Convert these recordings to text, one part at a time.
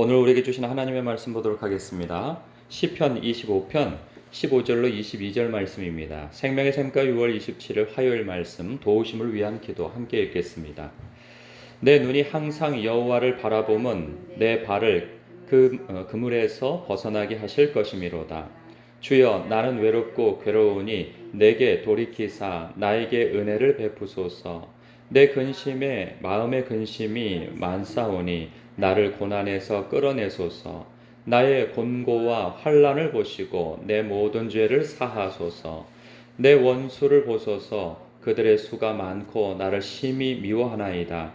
오늘 우리에게 주신 하나님의 말씀 보도록 하겠습니다. 시편 25편 15절로 22절 말씀입니다. 생명의 샘가 6월 27일 화요일 말씀 도우심을 위한 기도 함께 읽겠습니다. 내 눈이 항상 여호와를 바라보면 내 발을 그 어, 그물에서 벗어나게 하실 것이미로다. 주여 나는 외롭고 괴로우니 내게 돌이키사 나에게 은혜를 베푸소서. 내 근심에 마음의 근심이 많사오니 나를 고난에서 끌어내소서. 나의 곤고와 환란을 보시고 내 모든 죄를 사하소서. 내 원수를 보소서. 그들의 수가 많고 나를 심히 미워하나이다.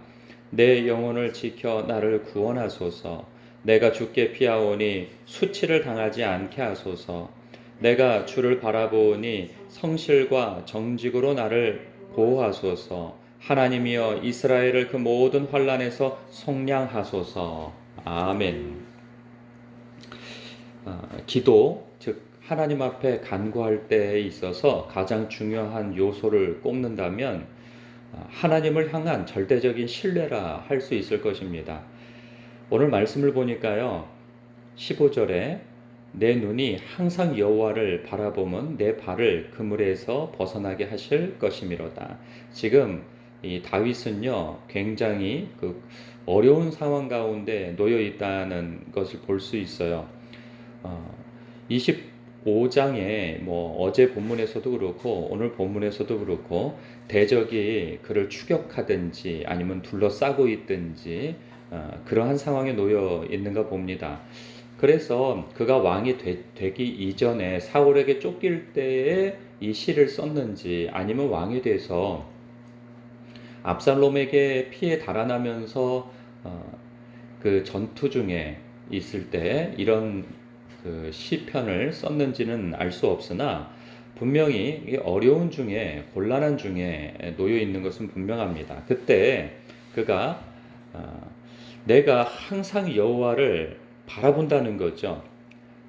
내 영혼을 지켜 나를 구원하소서. 내가 죽게 피하오니 수치를 당하지 않게 하소서. 내가 주를 바라보니 성실과 정직으로 나를 보호하소서. 하나님이여 이스라엘을 그 모든 환란에서 속량하소서. 아멘. 아, 기도 즉 하나님 앞에 간구할 때에 있어서 가장 중요한 요소를 꼽는다면 아, 하나님을 향한 절대적인 신뢰라 할 수 있을 것입니다. 오늘 말씀을 보니까요. 15절에 내 눈이 항상 여호와를 바라보면 내 발을 그물에서 벗어나게 하실 것이미로다. 지금 이 다윗은요 굉장히 그 어려운 상황 가운데 놓여 있다는 것을 볼 수 있어요. 어, 25장에 뭐 어제 본문에서도 그렇고 오늘 본문에서도 그렇고 대적이 그를 추격하든지 아니면 둘러싸고 있든지 어, 그러한 상황에 놓여 있는가 봅니다. 그래서 그가 왕이 되, 기 이전에 사울에게 쫓길 때에 이 시를 썼는지 아니면 왕이 돼서 압살롬에게 피해 달아나면서 어, 그 전투 중에 있을 때 이런 그 시편을 썼는지는 알 수 없으나 분명히 어려운 중에 곤란한 중에 놓여 있는 것은 분명합니다. 그때 그가 어, 내가 항상 여호와를 바라본다는 거죠.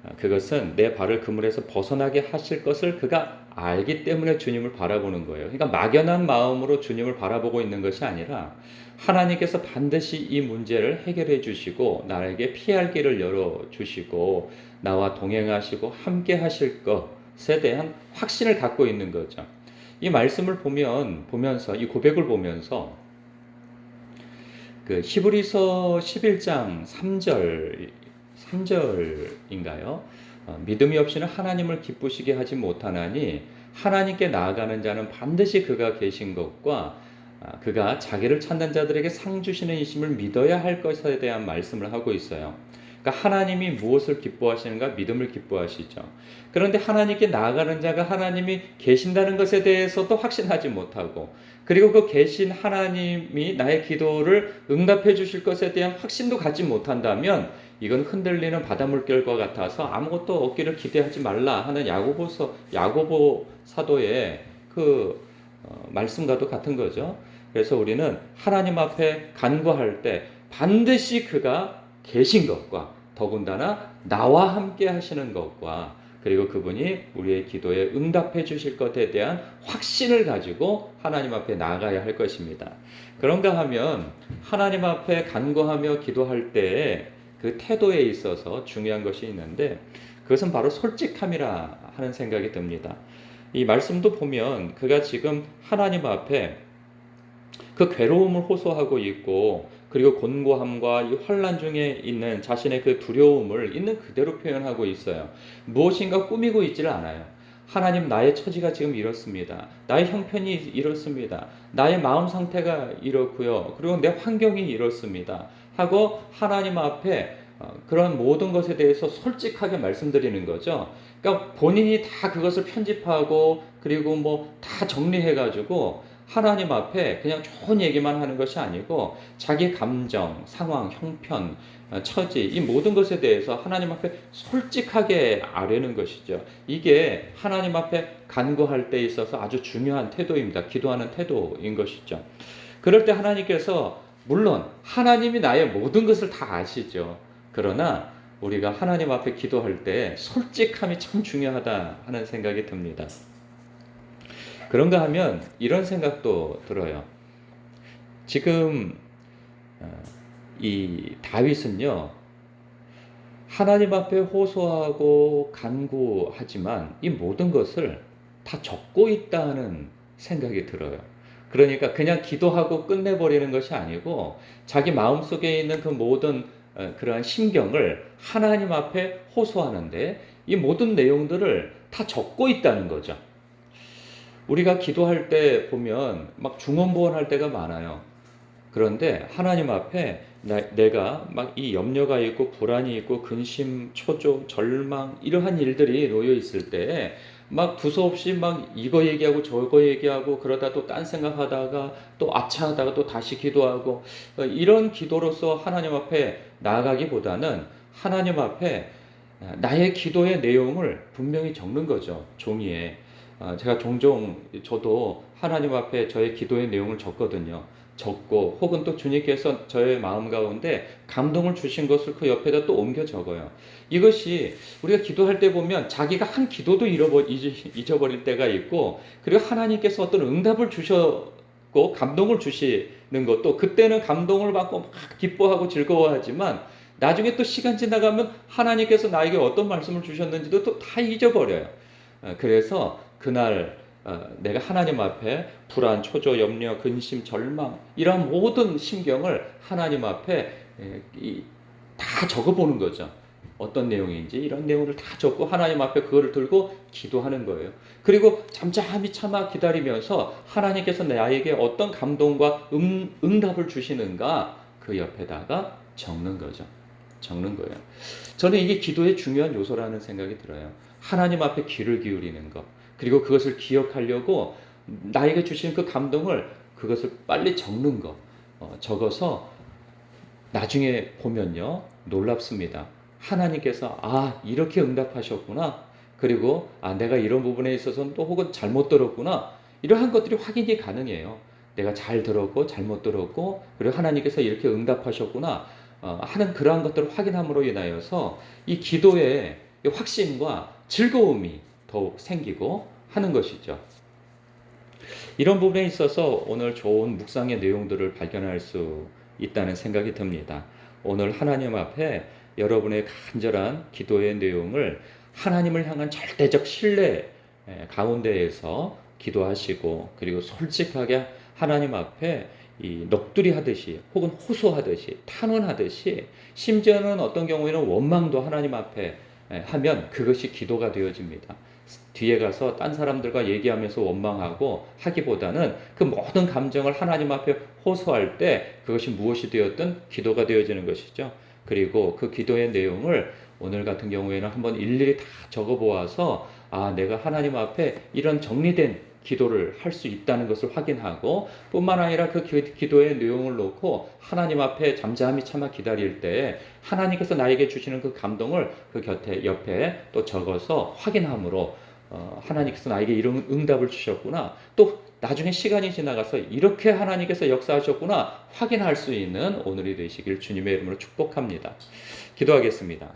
어, 그것은 내 발을 그물에서 벗어나게 하실 것을 그가 알기 때문에 주님을 바라보는 거예요. 그러니까 막연한 마음으로 주님을 바라보고 있는 것이 아니라 하나님께서 반드시 이 문제를 해결해 주시고 나에게 피할 길을 열어 주시고 나와 동행하시고 함께 하실 것에 대한 확신을 갖고 있는 거죠. 이 말씀을 보면 보면서 이 고백을 보면서 그 히브리서 11장 3절 3절인가요? 어, 믿음이 없이는 하나님을 기쁘시게 하지 못하나니 하나님께 나아가는 자는 반드시 그가 계신 것과 아, 그가 자기를 찾는 자들에게 상 주시는 이심을 믿어야 할 것에 대한 말씀을 하고 있어요. 그러니까 하나님이 무엇을 기뻐하시는가 믿음을 기뻐하시죠. 그런데 하나님께 나아가는 자가 하나님이 계신다는 것에 대해서도 확신하지 못하고 그리고 그 계신 하나님이 나의 기도를 응답해 주실 것에 대한 확신도 갖지 못한다면 이건 흔들리는 바닷물결과 같아서 아무것도 없기를 기대하지 말라 하는 야고보서 야고보 사도의 그 어, 말씀과도 같은 거죠. 그래서 우리는 하나님 앞에 간구할 때 반드시 그가 계신 것과 더군다나 나와 함께 하시는 것과 그리고 그분이 우리의 기도에 응답해 주실 것에 대한 확신을 가지고 하나님 앞에 나가야 할 것입니다. 그런가 하면 하나님 앞에 간구하며 기도할 때에 그 태도에 있어서 중요한 것이 있는데 그것은 바로 솔직함이라 하는 생각이 듭니다. 이 말씀도 보면 그가 지금 하나님 앞에 그 괴로움을 호소하고 있고 그리고 곤고함과 이 환란 중에 있는 자신의 그 두려움을 있는 그대로 표현하고 있어요. 무엇인가 꾸미고 있지를 않아요. 하나님 나의 처지가 지금 이렇습니다. 나의 형편이 이렇습니다. 나의 마음 상태가 이렇고요. 그리고 내 환경이 이렇습니다. 하고 하나님 앞에 어, 그런 모든 것에 대해서 솔직하게 말씀드리는 거죠. 그러니까 본인이 다 그것을 편집하고 그리고 뭐 다 정리해 가지고 하나님 앞에 그냥 좋은 얘기만 하는 것이 아니고 자기 감정, 상황, 형편, 어, 처지 이 모든 것에 대해서 하나님 앞에 솔직하게 아뢰는 것이죠. 이게 하나님 앞에 간구할 때 있어서 아주 중요한 태도입니다. 기도하는 태도인 것이죠. 그럴 때 하나님께서 물론 하나님이 나의 모든 것을 다 아시죠. 그러나 우리가 하나님 앞에 기도할 때 솔직함이 참 중요하다 하는 생각이 듭니다. 그런가 하면 이런 생각도 들어요. 지금 어, 이 다윗은요 하나님 앞에 호소하고 간구하지만 이 모든 것을 다 적고 있다는 생각이 들어요. 그러니까 그냥 기도하고 끝내버리는 것이 아니고 자기 마음속에 있는 그 모든 어, 그러한 심경을 하나님 앞에 호소하는데 이 모든 내용들을 다 적고 있다는 거죠. 우리가 기도할 때 보면 막 중언부언할 때가 많아요. 그런데 하나님 앞에 나- 내가 막 이 염려가 있고 불안이 있고 근심, 초조, 절망 이러한 일들이 놓여 있을 때 막 두서없이 막 이거 얘기하고 저거 얘기하고 그러다 또 딴 생각하다가 또 아차하다가 또 다시 기도하고 어, 이런 기도로서 하나님 앞에 나아가기보다는 하나님 앞에 어, 나의 기도의 내용을 분명히 적는 거죠 종이에 어, 제가 종종 저도 하나님 앞에 저의 기도의 내용을 적거든요. 적고 혹은 또 주님께서 저의 마음 가운데 감동을 주신 것을 그 옆에다 또 옮겨 적어요. 이것이 우리가 기도할 때 보면 자기가 한 기도도 잊어버릴 때가 있고 그리고 하나님께서 어떤 응답을 주셨고 감동을 주시는 것도 그때는 감동을 받고 막 기뻐하고 즐거워하지만 나중에 또 시간 지나가면 하나님께서 나에게 어떤 말씀을 주셨는지도 또 다 잊어버려요. 어, 그래서 그날 어, 내가 하나님 앞에 불안, 초조, 염려, 근심, 절망 이런 모든 심경을 하나님 앞에 다 적어보는 거죠. 어떤 내용인지 이런 내용을 다 적고 하나님 앞에 그거를 들고 기도하는 거예요. 그리고 잠잠히 참아 기다리면서 하나님께서 나에게 어떤 감동과 응, 응답을 주시는가 그 옆에다가 적는 거죠. 적는 거예요. 저는 이게 기도의 중요한 요소라는 생각이 들어요. 하나님 앞에 귀를 기울이는 것. 그리고 그것을 기억하려고 나에게 주신 그 감동을 그것을 빨리 적는 거. 어, 적어서 나중에 보면요. 놀랍습니다. 하나님께서 아, 이렇게 응답하셨구나. 그리고 아, 내가 이런 부분에 있어서는 또 혹은 잘못 들었구나. 이러한 것들이 확인이 가능해요. 내가 잘 들었고 잘못 들었고 그리고 하나님께서 이렇게 응답하셨구나 어, 하는 그러한 것들을 확인함으로 인하여서 이 기도의 이 확신과 즐거움이 더욱 생기고 하는 것이죠. 이런 부분에 있어서 오늘 좋은 묵상의 내용들을 발견할 수 있다는 생각이 듭니다. 오늘 하나님 앞에 여러분의 간절한 기도의 내용을 하나님을 향한 절대적 신뢰 에, 가운데에서 기도하시고 그리고 솔직하게 하나님 앞에 이 넋두리 하듯이 혹은 호소하듯이 탄원하듯이 심지어는 어떤 경우에는 원망도 하나님 앞에 에, 하면 그것이 기도가 되어집니다. 뒤에 가서 딴 사람들과 얘기하면서 원망하고 하기보다는 그 모든 감정을 하나님 앞에 호소할 때 그것이 무엇이 되었든 기도가 되어지는 것이죠. 그리고 그 기도의 내용을 오늘 같은 경우에는 한번 일일이 다 적어 보아서 아, 내가 하나님 앞에 이런 정리된 기도를 할 수 있다는 것을 확인하고 뿐만 아니라 그 기- 기도의 내용을 놓고 하나님 앞에 잠잠히 참아 기다릴 때 하나님께서 나에게 주시는 그 감동을 그 곁에 옆에 또 적어서 확인함으로 어, 하나님께서 나에게 이런 응답을 주셨구나 또 나중에 시간이 지나가서 이렇게 하나님께서 역사하셨구나 확인할 수 있는 오늘이 되시길 주님의 이름으로 축복합니다. 기도하겠습니다.